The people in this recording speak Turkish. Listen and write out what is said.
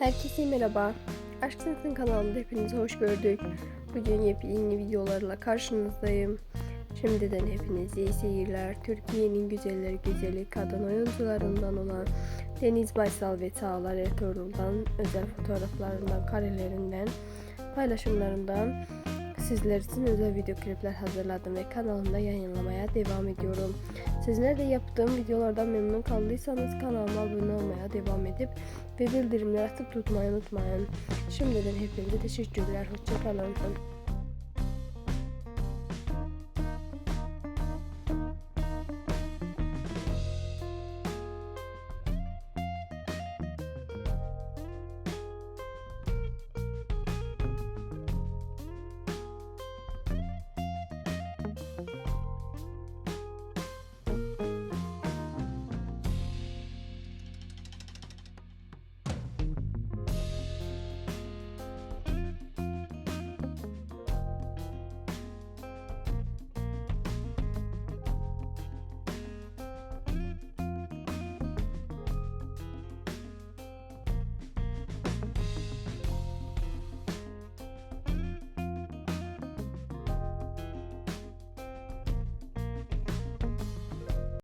Herkese merhaba. Aşk Sınıfı'nın kanalında hepinizi hoş gördük. Bugün yepyeni videolarla karşınızdayım. Şimdiden hepinize iyi seyirler. Türkiye'nin güzeller güzeli kadın oyuncularından olan Deniz Baysal ve Çağlar Ertuğrul'dan özel fotoğraflarından, karelerinden, paylaşımlarından sizler için özel video klipler hazırladım ve kanalımda yayınlamaya devam ediyorum. Sizler de yaptığım videolardan memnun kaldıysanız kanalıma abone olmaya devam edip ve bildirimleri açıp tutmayı unutmayın. Şimdiden hepinize teşekkürler. Hoşçakalın.